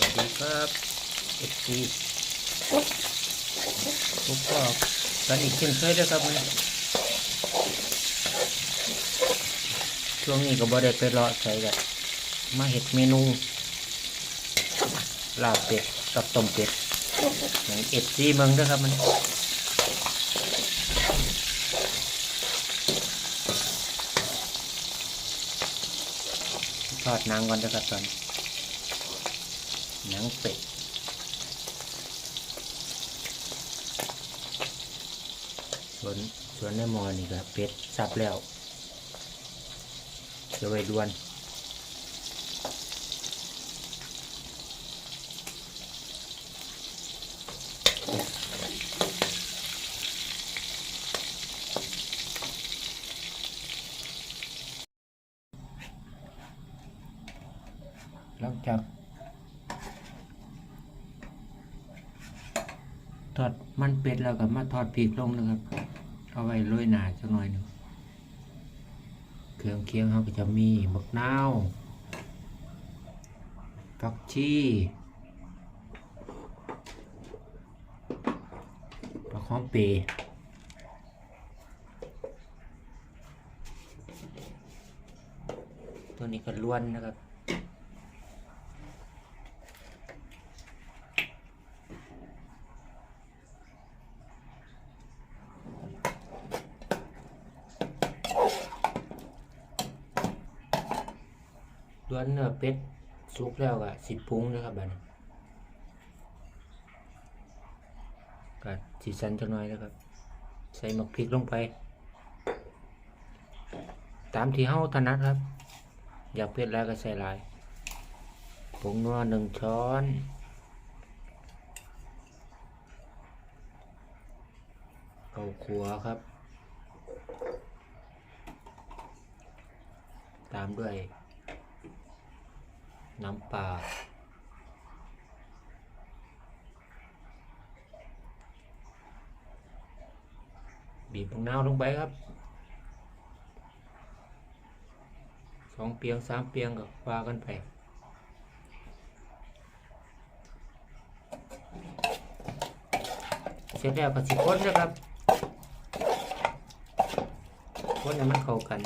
วัสดีครับเอฟซีทุกก็กันอีกเช่นเคยนะครับวันช่วงนี้ก็บ่ได้ไปเลาะใส่กันมาเห็ดเมนูลาบเป็ดกับต้มเป็ดอย่างเอฟซีเมืองเด้วยครับมันทอดนังก่อนนะครับตอนนี้ หนังเป็ดส่วนส่วนในหมอนี่ก็เป็ดสับแล้วจะไว้ดวนหลังจาก ทอดมันเป็ดแล้วก็มาทอดพริกลงนะครับ เอาไว้โรยหนาสักหน่อยหนึ่งเครื่องเคียงเขาก็จะมีมะนาวผักชีผักหอมเปรย์ตัวนี้ก็ล้วนนะครับ ล้วนเนื้อเป็ดสุกแล้วก็สิปรุงนะครับบัดนี้ก็สีสันจักหน่อยนะครับ ใส่หมกพริกลงไป ตามที่เฮาถนัดครับ อยากเผ็ดแล้วก็ใส่หลายผงนัวหนึ่งช้อนเกาขัวครับ ตามด้วย น้ำปลาบีบมะนาวลงไปครับสองเปียงสามเปียงก็ว่ากันไปเสร็จแล้วก็สิคนนะครับคนให้มันเข้ากัน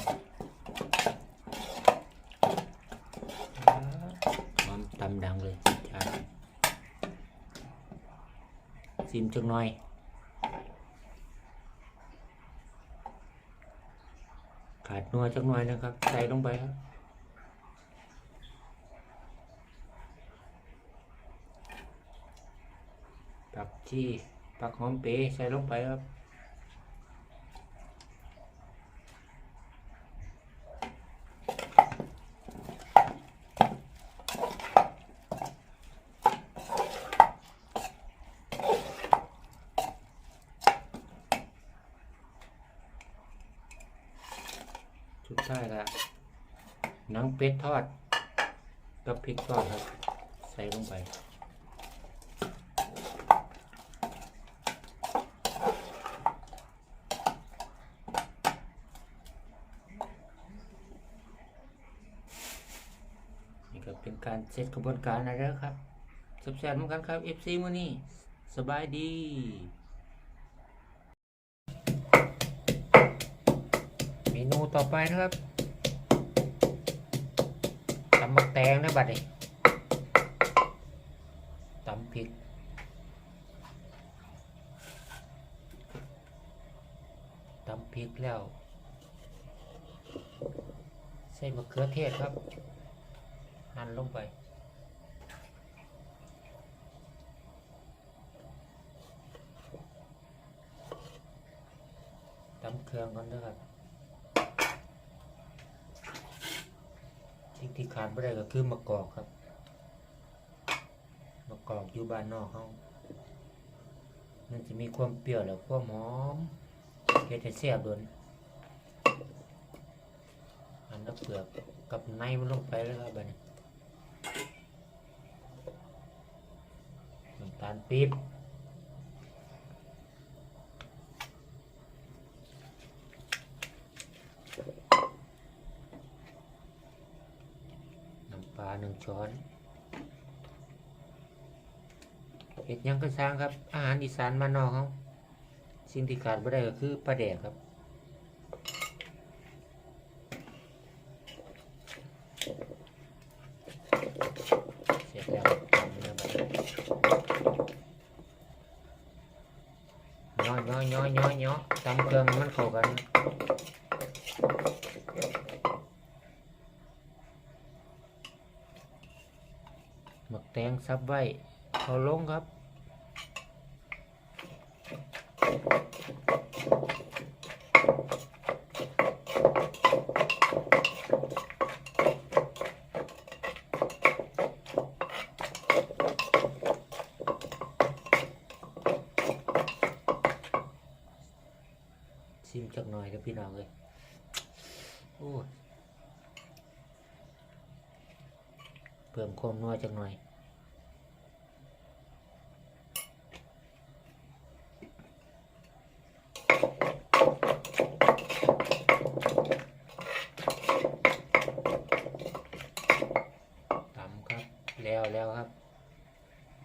หอมตำดังเลยจ้า ซิมจังหน่อยขาดนัวจังหน่อยนะครับ ใส่ลงไปครับผักชีผักหอมเปรย์ใส่ลงไปครับ สุดท้ายละหนังเป็ดทอดกับพริกทอดครับ ใส่ลงไปนี่ก็เป็นการเซตกระบวนการนะแล้วครับสับแสบเหมือนกันครับ FC มื้อนี้สบายดี ต่อไปนะครับตำมักแตงนะบัดนี้ตำพริกตำพริกแล้ว ใส่มะเขือเทศครับ หั่นลงไปตำเครื่องก่อนนะครับ สิ่ง ที่ขาดไม่ได้ก็คือมะกอกครับมะกอกอยู่บ้านนอกเขามันจะมีความเปรี้ยวและความหอมเฮ็ดให้แซ่บโดนอันนับเปลือกกับในมันลงไปแล้วครับบัดนี้น้ำตาลปี๊บน้ำปลา หนึ่งช้อนเห็ดยังก็สร้างครับ อาหารอีสานมานนอกเขาสิ่งที่ขาดไม่ได้ก็คือปลาแดกครับเสร็จแล้วทำเนื้อไปย่อยย่อยย่อยย่อยย่อตำเครื่องมันเข้ากัน หมัก แตงซับไว้เอาลงครับซิมจักหน่อยครับพี่น้องเลยโอ้ยเพิ่มความนัวจักหน่อย ตำครับ แล้วแล้วครับ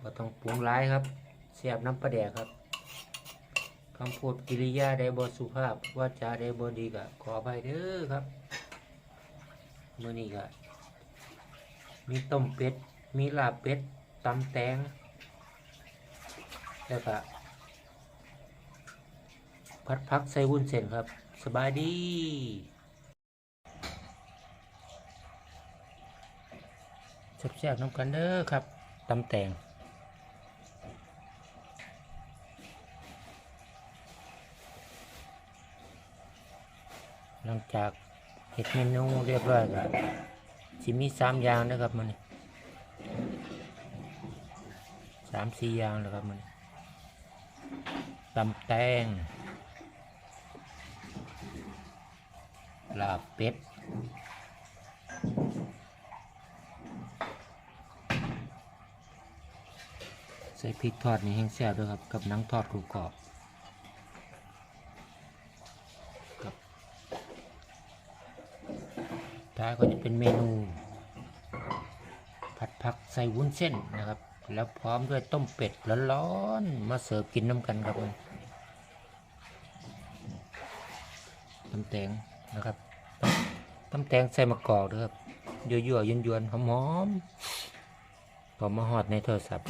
บ่ ต้องปรุงร้ายครับเสียบน้ำปลาแดกครับคำพูดกิริยาใดบสุภาพว่าจาใดบดีก็ขออภัยเด้อครับเมื่อนี้ก็มีต้มเป็ด มีลาบเป็ดตำแตงแล้วก็พัดพักใส่วุ้นเส้นครับ สบายดีแซ่บๆน้ำกันเด้อครับตำแตง หลังจากเห็ดเมนูเรียบร้อยก็สิมีสามอย่างนะครับมันสามสี่อย่างแล้วครับมันตำแตงลาบเป็ดใส่พริกทอดนี่แห้งแซ่บด้วยครับ กับนังทอดกรอบๆกับ ท้ายก็จะเป็นเมนู ผัดผักใส่วุ้นเส้นนะครับ แล้วพร้อมด้วยต้มเป็ดร้อนๆมาเสิร์ฟกินน้ำกันครับผมตำแตงนะครับตำแตงใส่มะกอกด้วยครับยั่วๆยวนๆหอมๆต่อมาหอดในโทรศัพท์